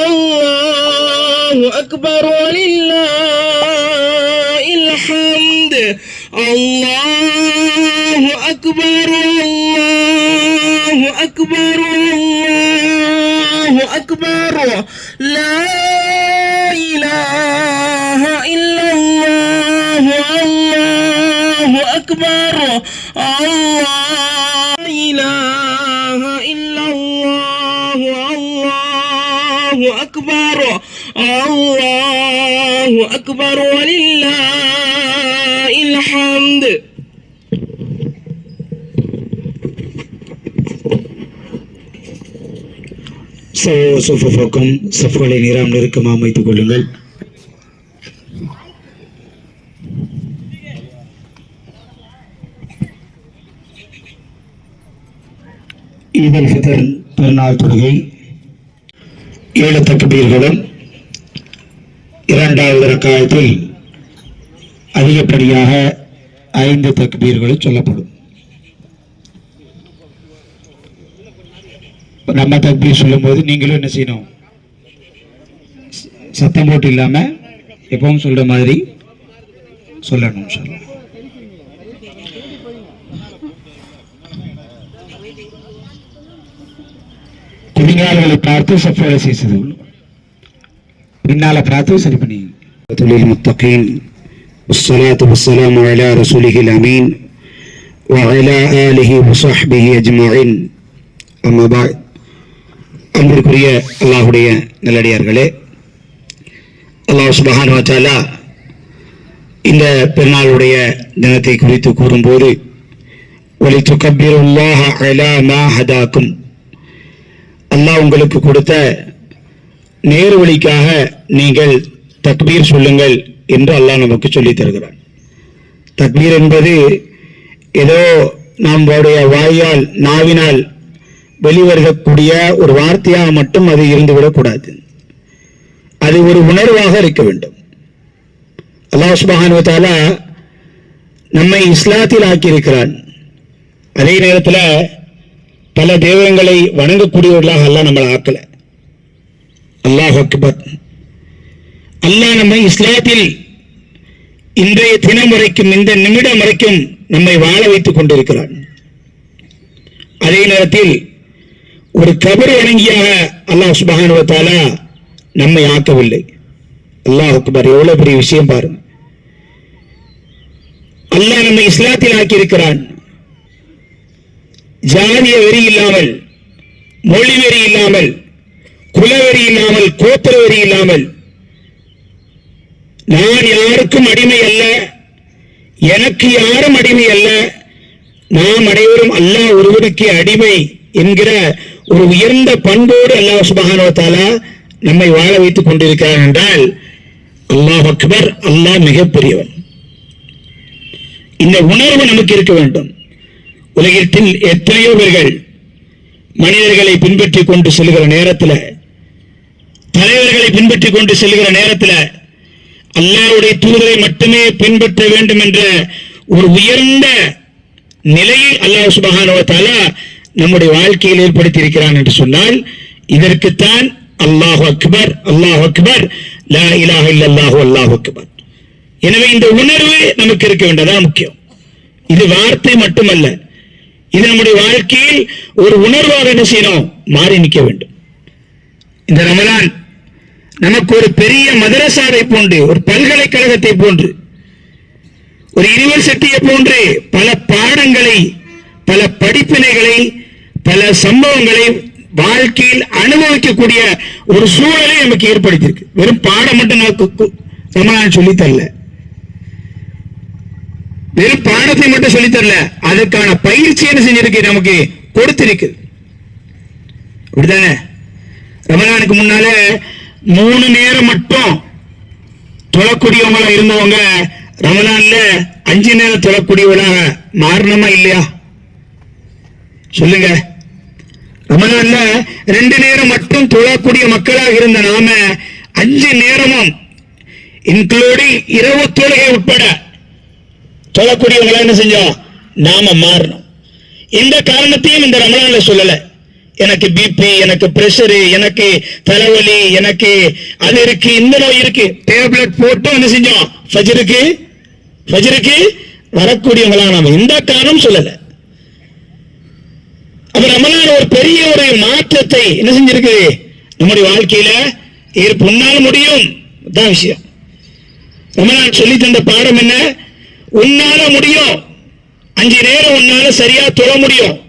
আল্লাহু আকবার ওয়ালিল্লাহিল হামদ আল্লাহু আকবার আল্লাহু আকবার আল্লাহু আকবার লা ইলাহা ইল্লাল্লাহ আল্লাহু আকবার আল্লাহ أكبر الله أكبر ولله الحمد சுஃபுக்கும் சஃப்களை நிறம் நெருக்கமாக அமைத்துக் கொள்ளுங்கள் ஈதல் ஃபிதர் பெருநாள் தொழுகை ஏழு தக்குபீர்களும் இரண்டாவது ரக்காயத்தில் அதிகப்படியாக ஐந்து தக்குபீர்களும் சொல்லப்படும். நம்ம தக்பீர் சொல்லும்போது நீங்களும் என்ன செய்யணும்? சத்தம் போட்டு இல்லாமல் எப்பவும் சொல்கிற மாதிரி சொல்லணும் சொல்லலாம் அல்லாஹ். குதிங்கால்களை பார்த்து சஃபரை செய்தது பின்னால பார்த்து சரி பண்ணி للمتقين والصلاة والسلام على رسوله الأمين وعلى آله وصحبه أجمعين أما بعد அன்பிற்குரிய அல்லாஹுடைய நல்லடியார்களே அல்லாஹ் சுபஹானு வ தஆலா இந்த பெருநாளுடைய தினத்தை குறித்து கூறும்போது ஒலி துக்கபிருல்லாஹ அலா மா ஹதாக்கும் அல்லாஹ் உங்களுக்கு கொடுத்த நேர் வழிக்காக நீங்கள் தக்பீர் சொல்லுங்கள் என்று அல்லாஹ் நமக்கு சொல்லித் தருகிறான். தக்பீர் என்பது ஏதோ நம்முடைய வாயால் நாவினால் வெளிவருகக்கூடிய ஒரு வார்த்தையாக மட்டும் அது இருந்துவிடக்கூடாது. அது ஒரு உணர்வாக இருக்க வேண்டும். அல்லாஹ் சுபஹானு நம்மை இஸ்லாத்தில் ஆக்கியிருக்கிறான். அதே நேரத்தில் பல தெய்வங்களை வணங்கக்கூடியவர்களாக அல்லாஹ் நம்மளை ஆக்கல. அல்லாஹ் அக்பர். அல்லாஹ் நம்மை இஸ்லாத்தில் இன்றைய தினம் வரைக்கும் இந்த நிமிடம் வரைக்கும் நம்மை வாழ வைத்துக் கொண்டிருக்கிறான். அதே நேரத்தில் ஒரு கபர் வணங்கியாக அல்லாஹ் சுபகானுவத்தால நம்மை ஆக்கவில்லை. அல்லாஹ் அக்பர் எவ்வளவு பெரிய விஷயம் பாருங்க. அல்லாஹ் நம்மை இஸ்லாத்தில் ஆக்கியிருக்கிறான். ஜாதிய வெறி இல்லாமல் மொழி வெறி இல்லாமல் குலவெறி இல்லாமல் கோத்திர வெறி இல்லாமல் நான் யாருக்கும் அடிமை அல்ல எனக்கு யாரும் அடிமை அல்ல நாம் அனைவரும் அல்லாஹ் ஒருவனுக்கு அடிமை என்கிற ஒரு உயர்ந்த பண்போடு அல்லாஹ் சுபகானவத்தால நம்மை வாழ வைத்துக் கொண்டிருக்கிறார் என்றால் அல்லாஹ் அக்பர் அல்லாஹ் மிகப்பெரியவன். இந்த உணர்வு நமக்கு இருக்க வேண்டும். உலகத்தில் எத்தனையோ பேர்கள் மனிதர்களை பின்பற்றி கொண்டு செல்கிற நேரத்தில் தலைவர்களை பின்பற்றி கொண்டு செல்கிற நேரத்தில் அல்லாவுடைய தூதரை மட்டுமே பின்பற்ற வேண்டும் என்ற ஒரு உயர்ந்த நிலையை அல்லாஹ் சுபகானவத்தால நம்முடைய வாழ்க்கையில் ஏற்படுத்தி இருக்கிறான் என்று சொன்னால் இதற்குத்தான் அல்லாஹ் அக்பர் அல்லாஹ் அக்பர் லா இலாஹ இல்லல்லாஹு அல்லாஹ் அக்பர். எனவே இந்த உணர்வு நமக்கு இருக்க வேண்டியதான் முக்கியம். இது வார்த்தை மட்டுமல்ல. இது நம்முடைய வாழ்க்கையில் ஒரு உணர்வாக என்ன செய்யணும்? மாறி நிற்க வேண்டும். இந்த ரமலான் நமக்கு ஒரு பெரிய மதரசாவை போன்று ஒரு பல்கலைக்கழகத்தை போன்று ஒரு யூனிவர்சிட்டியை போன்று பல பாடங்களை பல படிப்பினைகளை பல சம்பவங்களை வாழ்க்கையில் அனுபவிக்கக்கூடிய ஒரு சூழலை நமக்கு ஏற்படுத்தியிருக்கு. வெறும் பாடம் மட்டும் நமக்கு ரமலான் சொல்லித்தரல வெறும் பாடத்தை மட்டும் சொல்லி தரல அதுக்கான பயிற்சி என்ன செஞ்சிருக்கு நமக்கு? கொடுத்திருக்கு. அப்படிதானே ரமலானுக்கு முன்னால மூணு நேரம் மட்டும் தொழக்கூடியவங்களா இருந்தவங்க ரமலான்ல அஞ்சு நேரம் தொழக்கூடியவளாக மாறணுமா இல்லையா? சொல்லுங்க. ரமலான்ல ரெண்டு நேரம் மட்டும் தொழக்கூடிய மக்களாக இருந்த நாம அஞ்சு நேரமும் இன்க்ளூடிங் இரவு தொழுகை உட்பட தொழக்கூடியவங்களா என்ன செஞ்சோம் நாம மாறணும். இந்த காரணத்தையும் இந்த ரமலான்ல சொல்லல. எனக்கு பிபி எனக்கு பிரஷரு எனக்கு தலைவலி எனக்கு அது இருக்கு இந்த நோய் இருக்கு. டேப்லெட் போட்டு என்ன செஞ்சோம் ஃபஜருக்கு ஃபஜருக்கு வரக்கூடியவங்களா நாம. இந்த காரணம் சொல்லல. அப்ப ரமலான் ஒரு பெரிய ஒரு மாற்றத்தை என்ன செஞ்சிருக்கு? நம்முடைய வாழ்க்கையில இருப்பு முடியும். தான் விஷயம். ரமலான் சொல்லி தந்த பாடம் என்ன? உன்னால முடியும். அஞ்சு நேரம் உன்னால சரியா தொழ முடியும்.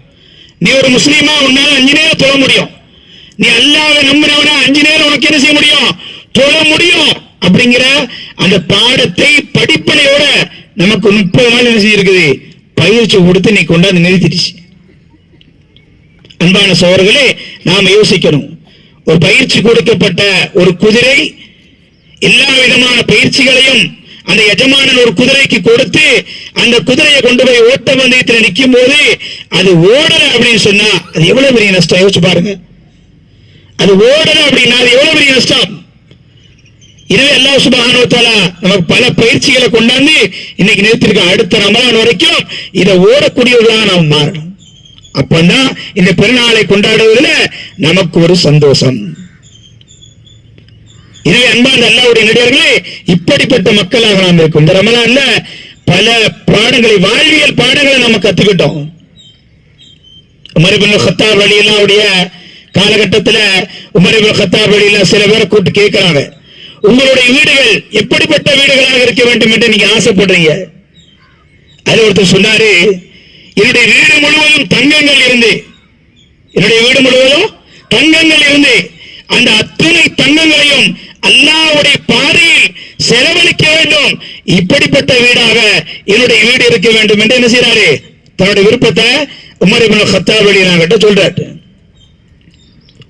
நீ ஒரு முஸ்லீமா உன்னால அஞ்சு நேரம் தொழ முடியும். நீ அல்லாத நம்பினவனா அஞ்சு நேரம் உனக்கு என்ன செய்ய முடியும்? தொழ முடியும். அப்படிங்கிற அந்த பாடத்தை படிப்பனையோட நமக்கு முப்பது நாள் என்ன செய்யிருக்குது பயிற்சி கொடுத்து நீ கொண்டாந்து நிறுத்திடுச்சு. அன்பான சோழர்களே நாம் யோசிக்கணும். ஒரு பயிற்சி கொடுக்கப்பட்ட ஒரு குதிரை எல்லா விதமான பயிற்சிகளையும் அந்த எஜமானன் ஒரு குதிரைக்கு கொடுத்து அந்த குதிரையை கொண்டு போய் ஓட்ட பந்தயத்தில் நிற்கும் போது அது ஓடல அப்படின்னு சொன்னா அது எவ்வளவு பெரிய நஷ்டம்? யோசிச்சு பாருங்க. அது ஓடல அப்படின்னா அது எவ்வளவு பெரிய நஷ்டம்? எனவே எல்லா சுபகானோத்தாலா நமக்கு பல பயிற்சிகளை கொண்டாந்து இன்னைக்கு நிறுத்திருக்க அடுத்த ரமலான் வரைக்கும் இதை ஓடக்கூடியவர்களாக நாம் மாறணும். அப்பந்தான் இந்த பெருநாளை கொண்டாடுவதில் நமக்கு ஒரு சந்தோஷம். எனவே அன்பார்ந்த அல்லாவுடைய நடிகர்களே இப்படிப்பட்ட மக்களாக நாம் இருக்கும். இந்த ரமலான்ல பல பாடங்களை வாழ்வியல் பாடங்களை நம்ம கத்துக்கிட்டோம். உமர் ஹத்தாப் வழியெல்லாவுடைய காலகட்டத்துல உமர் இப்னு ஹத்தாப் சில பேரை கூப்பிட்டு கேட்கிறாங்க. உங்களுடைய வீடுகள் எப்படிப்பட்ட வீடுகளாக இருக்க வேண்டும் என்று நீங்க ஆசைப்படுறீங்க? அது ஒருத்தர் சொன்னாரு என்னுடைய வீடு முழுவதும் தங்கங்கள் இருந்து என்னுடைய வீடு முழுவதும் தங்கங்கள் இருந்து அந்த அத்தனை தங்கங்களையும் அல்லாவுடைய பாதையில் செலவழிக்க வேண்டும். இப்படிப்பட்ட வீடாக என்னுடைய வீடு இருக்க வேண்டும் என்று என்ன செய்யறாரு தன்னுடைய விருப்பத்தை உமர் இபின் கத்தாப் வெளியினாங்கிட்ட சொல்றாரு.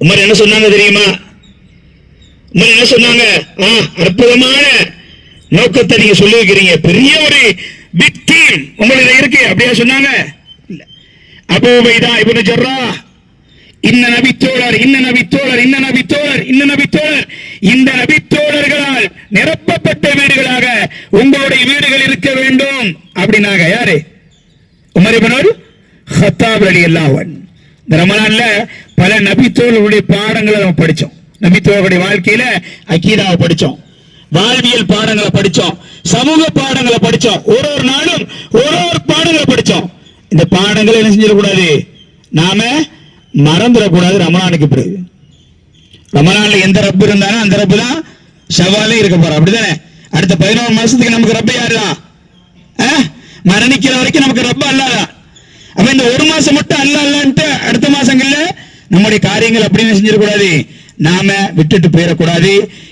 உமர் என்ன சொன்னாங்க தெரியுமா? உமர் என்ன சொன்னாங்க? ஆ, அற்புதமான நோக்கத்தை நீங்க சொல்லியிருக்கிறீங்க. பெரிய ஒரு பிக் டீம் உங்களுக்கு இருக்கு. அப்படியா சொன்னாங்க? இல்ல அபூ உபைதா இப்னு ஜர்ராஹ் இன்ன நபித்தோழர் இன்ன நபித்தோழர் இன்ன நபித்தோழர் இன்ன நபித்தோழர் இந்த நபித்தோழர்களால் நிரப்பப்பட்ட வீடுகளாக உங்களுடைய வீடுகள் இருக்க வேண்டும் அப்படின்னாங்க யாரு? உமரிபனோர் ஹத்தாப் அலி அல்லாவன் இந்த ரமலான்ல பல நபித்தோழர்களுடைய பாடங்களை நம்ம படிச்சோம். நபித்தோழர்களுடைய வாழ்க்கையில அக்கீதாவை படிச்சோம். வாழ்வியல் பாடங்களை படிச்சோம். சமூக பாடங்களை படிச்சோம். ஒரு ஒரு நாளும் ஒரு ஒரு பாடங்களை படிச்சோம். இந்த பாடங்களை என்ன செஞ்சிடக்கூடாது? நாம மறந்துடக்கூடாது ரமலானுக்கு பிறகு. ரமலான்ல எந்த ரப்பு இருந்தாலும் அந்த ரப்பு தான் ஷவாலே இருக்க போறோம் அப்படிதானே அடுத்த பதினோரு மாசத்துக்கு நமக்கு ரப்ப யாருதான் மரணிக்கிற வரைக்கும் நமக்கு ரப்ப அல்லாதான் அப்ப இந்த ஒரு மாசம் மட்டும் அல்ல அல்லன்ட்டு அடுத்த மாசங்கள்ல நம்முடைய காரியங்கள் அப்படின்னு செஞ்சிடக்கூடாது. நாம விட்டுட்டு போயிடக்கூடாது.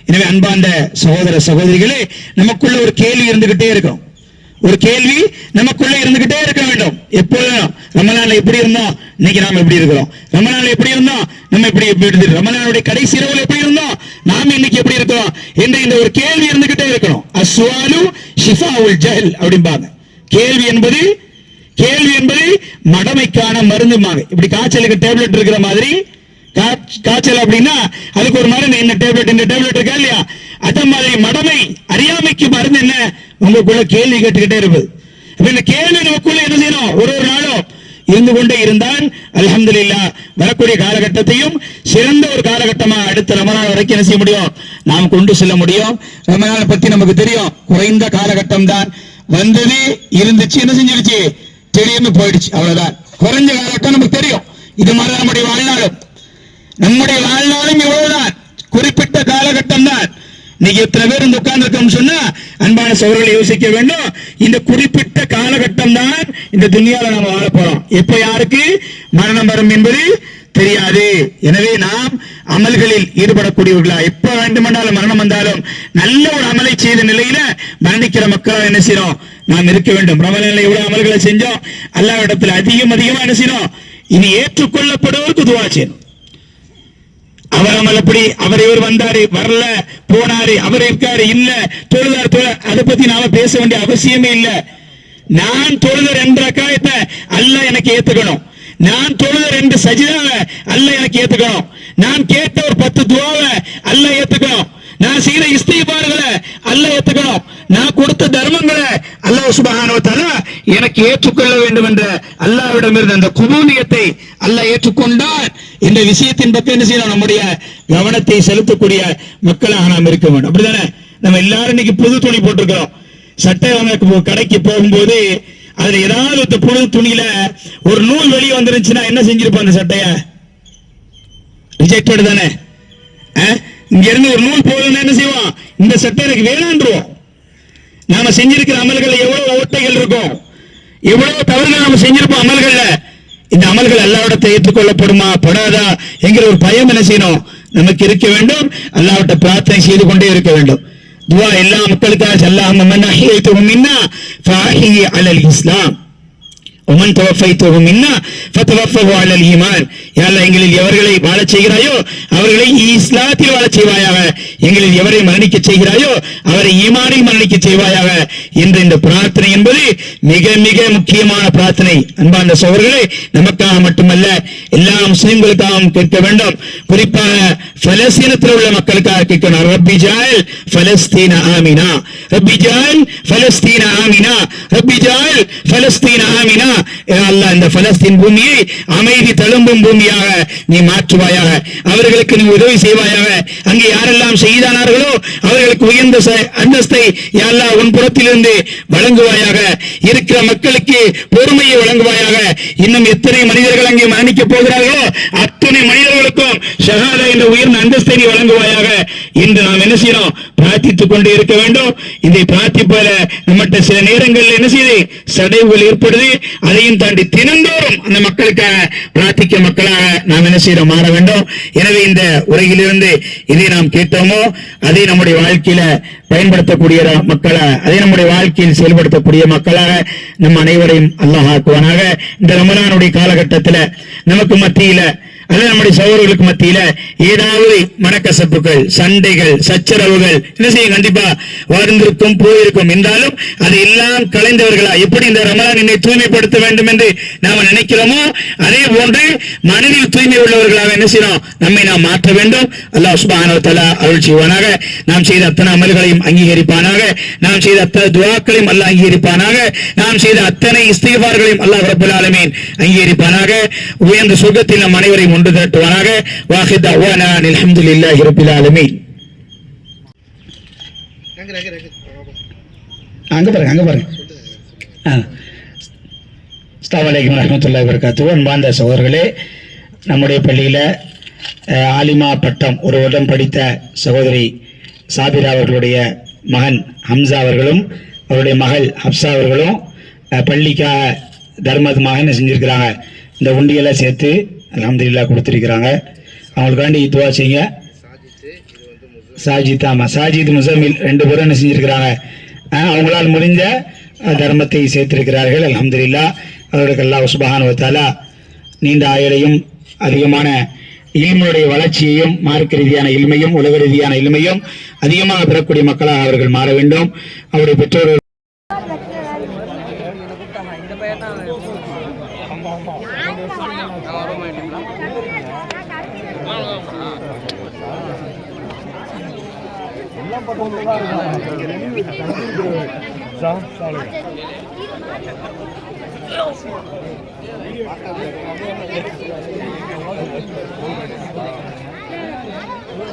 எனவே அன்பாந்த சகோதர சகோதரிகளே நமக்குள்ள ஒரு கேள்வி இருந்துகிட்டே இருக்கும். ஒரு கேள்வி நமக்குள்ள இருந்துகிட்டே இருக்க வேண்டும். எப்போதும் ரமலான்ல எப்படி இருந்தோம்? இன்னைக்கு நாம எப்படி இருக்கிறோம். ரமலான்ல எப்படி இருந்தோம் நம்ம எப்படி எப்படி இருந்தோம் நாளுடைய கடைசி இரவுல எப்படி இருந்தோம் நாம இன்னைக்கு எப்படி இருக்கிறோம்? என்ற இந்த ஒரு கேள்வி இருந்துகிட்டே இருக்கணும். அஸ்வாலு ஷிஃபாவுல் ஜஹல் அப்படிம்பாங்க. கேள்வி என்பது கேள்வி என்பது மடமைக்கான மருந்துமாங்க இப்படி காய்ச்சலுக்கு டேப்லெட் இருக்கிற மாதிரி. காய்ச்சல் அப்படின்னா அதுக்கு ஒரு மருந்து இந்த டேப்லெட் இந்த டேப்லெட் இருக்கா இல்லையா? அந்த மாதிரி மடமை அறியாமைக்கு மருந்து என்ன? உங்களுக்குள்ள கேள்வி கேட்டுக்கிட்டே இருப்பது. இந்த கேள்வி நமக்குள்ள என்ன செய்யணும்? ஒரு ஒரு நாளும் இருந்து கொண்டே இருந்தால் அல்ஹம்துலில்லாஹ். வரக்கூடிய காலகட்டத்தையும் சிறந்த ஒரு காலகட்டமா அடுத்த ரமலான் வரைக்கும் என்ன செய்ய முடியும்? நாம் கொண்டு செல்ல முடியும். ரமலானை பத்தி நமக்கு தெரியும். குறைந்த காலகட்டம் தான். வந்தது இருந்துச்சு என்ன செஞ்சிருச்சு? திடீர்னு போயிடுச்சு. அவ்வளவுதான். குறைஞ்ச காலகட்டம் நமக்கு தெரியும். இது மாதிரி தான் நம்முடைய வாழ்நாளும். நம்முடைய வாழ்நாளும் இவ்வளவுதான். குறிப்பிட்ட காலகட்டம் தான். இன்னைக்கு எத்தனை பேர் இந்த உட்கார்ந்து சொன்னா அன்பான சோழர்களை யோசிக்க வேண்டும். இந்த குறிப்பிட்ட காலகட்டம் தான் இந்த துணியால நாம வாழ போறோம் எப்ப யாருக்கு? மரணம் வரும் என்பது தெரியாது. எனவே நாம் அமல்களில் ஈடுபடக்கூடியவர்களா? எப்ப வேண்டுமென்றாலும் மரணம் வந்தாலும் நல்ல ஒரு அமலை செய்த நிலையில மரணிக்கிற மக்களா என்ன செய்யறோம்? நாம் இருக்க வேண்டும். ரமலான்ல எவ்வளவு அமல்களை செஞ்சோம். அல்லாவிடத்தில் இடத்துல அதிகம் அதிகமா என்ன செய்யணும் இனி ஏற்றுக்கொள்ளப்படுவதற்கு துவா செய்யணும். அவர் எப்படி அவர் இவர் வந்தாரு வரல போனாரு அவர் இருக்காரு இல்ல. தொழுதார் தொழ அதை பத்தி நாம பேச வேண்டிய அவசியமே இல்ல. நான் தொழுத ரெண்டு ரக்காயத்தை அல்ல எனக்கு ஏத்துக்கணும். நான் தொழுத ரெண்டு சஜிதாவை அல்ல எனக்கு ஏத்துக்கணும். நான் கேட்ட ஒரு பத்து துவாவை அல்ல ஏத்துக்கணும். நான் செய்த இஸ்திபார்களை அல்ல ஏத்துக்கணும். நான் கொடுத்த தர்மங்களை அல்லாஹ் சுபகானவத்தால எனக்கு ஏற்றுக்கொள்ள வேண்டும் என்ற அல்லாவிடம் இருந்த அந்த குபூலியத்தை அல்லாஹ் ஏற்றுக்கொண்டார் இந்த விஷயத்தின் பக்கம் என்ன செய்யணும்? நம்முடைய கவனத்தை செலுத்தக்கூடிய மக்களாக நாம் இருக்க வேண்டும். அப்படிதானே நம்ம எல்லாரும் இன்னைக்கு புது துணி போட்டிருக்கிறோம். சட்டை கடைக்கு போகும்போது அதுல ஏதாவது ஒரு புது துணியில ஒரு நூல் வெளியே வந்துருந்துச்சுன்னா என்ன செஞ்சிருப்போம் அந்த சட்டைய? ரிஜெக்டட் தானே? இங்க இருந்து ஒரு நூல் போகணும்னா என்ன செய்வோம்? இந்த சட்டை எனக்கு வேணான்றோம் நாம செஞ்சிருக்கிற அமல்கள் எவ்வளவு ஓட்டைகள் இருக்கும்? எவ்வளவு தவறுகள் நாம செஞ்சிருப்போம் அமல்கள்ல? இந்த அமல்கள் அல்லாவிடத்தை ஏற்றுக்கொள்ளப்படுமா படாதா? என்கிற ஒரு பயம் என்ன செய்யணும்? நமக்கு இருக்க வேண்டும். அல்லாவிட்ட பிரார்த்தனை செய்து கொண்டே இருக்க வேண்டும். துவா எல்லா மக்களுக்காக அல்லாஹ் இஸ்லாம். ஒமன் மின்னா தோகும் அலல் இஸ்லாம் அலல் ஈமான். யா எங்களில் எவர்களை வாழச் செய்கிறாயோ அவர்களை இஸ்லாத்தில் வாழச் செய்வாயாக. எங்களில் எவரை மரணிக்க செய்கிறாயோ அவரை ஈமானில் மரணிக்க செய்வாயாக. என்ற இந்த பிரார்த்தனை என்பது மிக மிக முக்கியமான பிரார்த்தனை. அன்பான சோழர்களே நமக்காக மட்டுமல்ல எல்லா முஸ்லிம்களுக்காகவும் கேட்க வேண்டும். குறிப்பாக பலஸ்தீனத்தில் உள்ள மக்களுக்காக கேட்கணும். ரப்பி ஜாயல் பலஸ்தீன ஆமினா. ரப்பி ஜாயல் பலஸ்தீன ஆமினா. ரப்பி ஜாயல் பலஸ்தீன ஆமினா. அல்லாஹ் இந்த பலஸ்தீன் பூமியை அமைதி தழும்பும் பூமியாக நீ மாற்றுவாயாக. அவர்களுக்கு நீ உதவி செய்வாயாக. அங்கே யாரெல்லாம் செய்தானார்களோ அவர்களுக்கு உயர்ந்த அந்தஸ்தை யாரெல்லாம் உன் புறத்திலிருந்து வழங்குவாயாக. இருக்கிற மக்களுக்கு பொறுமையை வழங்குவாயாக. இன்னும் எத்தனை மனிதர்கள் அங்கே மரணிக்க போகிறார்களோ அத்தனை மனிதர்களுக்கும் ஷஹாதா என்ற உயர்ந்த அந்தஸ்தை நீ வழங்குவாயாக. இன்று நாம் என்ன செய்யணும் பிரார்த்தித்துக் கொண்டு இருக்க வேண்டும். இதை பிரார்த்திப்பதில் நம்மகிட்ட சில நேரங்களில் என்ன செய்யுது சடைவுகள் ஏற்படுது. அதையும் தாண்டி தினந்தோறும் அந்த மக்களுக்காக பிரார்த்திக்க மக்களாக நாம் என்ன செய்யறோம் மாற வேண்டும். எனவே இந்த உலகிலிருந்து இதை நாம் கேட்டோமோ? அதை நம்முடைய வாழ்க்கையில பயன்படுத்தக்கூடிய மக்களாக அதை நம்முடைய வாழ்க்கையில் செயல்படுத்தக்கூடிய மக்களாக நம் அனைவரையும் அல்லாஹ் ஆக்குவானாக. இந்த ரமலானுடைய காலகட்டத்தில் நமக்கு மத்தியில அல்லது நம்முடைய சகோதரர்களுக்கு மத்தியில ஏதாவது மனக்கசப்புகள் சண்டைகள் சச்சரவுகள் என்ன செய்யும்? கண்டிப்பா வாழ்ந்திருக்கும் போயிருக்கும். என்றாலும் அது எல்லாம் கலைந்தவர்களா? எப்படி இந்த ரமலான் என்னை தூய்மைப்படுத்த வேண்டும் என்று நாம நினைக்கிறோமோ அதே போன்று மனதில் தூய்மை உள்ளவர்களாக என்ன செய்யணும்? நம்மை நாம் மாற்ற வேண்டும். அல்லாஹ் சுப்ஹானஹு அருள் செய்வானாக. நாம் செய்த அத்தனை அமல்களையும் அங்கீகரிப்பானாக. நாம் செய்த அத்தனை துவாக்களையும் அல்லாஹ் அங்கீகரிப்பானாக. நாம் செய்த அத்தனை இஸ்திக்பார்களையும் அல்லாஹ் ரப்பல் ஆலமீன் அங்கீகரிப்பானாக. உயர்ந்த சொர்க்கத்தில் நம் அனைவரையும் ஒன்று திரட்டுவானாக வாஹித் அவானா அல்ஹம்துலில்லாஹி ரப்பில் ஆலமீன். அங்க பாருங்க அங்க பாருங்க. அஸ்லாம் வலைக்கம் வரமத்துல்லாஹி வரகாத்து அன்பார்ந்த சகோதரர்களே நம்முடைய பள்ளியில் ஆலிமா பட்டம் ஒரு வருடம் படித்த சகோதரி சாபிரா அவர்களுடைய மகன் ஹம்சா அவர்களும் அவருடைய மகள் ஹப்சா அவர்களும் பள்ளிக்காக தர்மத்துமாக என்ன செஞ்சுருக்கிறாங்க. இந்த உண்டியலை சேர்த்து அலமதுல்லா கொடுத்துருக்கிறாங்க. அவங்களுக்காண்டி துவா செய்யுங்க. சாஜித் ஆமாம் சாஜித் முசமில் ரெண்டு பேரும் என்ன செஞ்சுருக்கிறாங்க? அவங்களால் முடிஞ்ச தர்மத்தை சேர்த்திருக்கிறார்கள் அலமதுல்லா அவர்களுக்கு அல்லாஹ் சுபஹானஹு வ நீண்ட ஆயுளையும் அதிகமான இல்முடைய வளர்ச்சியையும் மார்க்க ரீதியான இல்மையும் உலக ரீதியான இல்மையும் அதிகமாக பெறக்கூடிய மக்களாக அவர்கள் மாற வேண்டும். அவருடைய பெற்றோர்கள்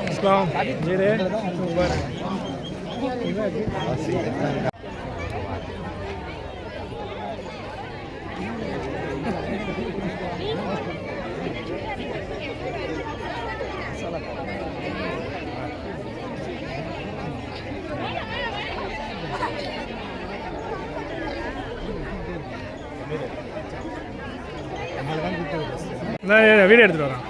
Então, direto, vamos embora. நான் வீடியோ எடுத்துட்டு வரேன்.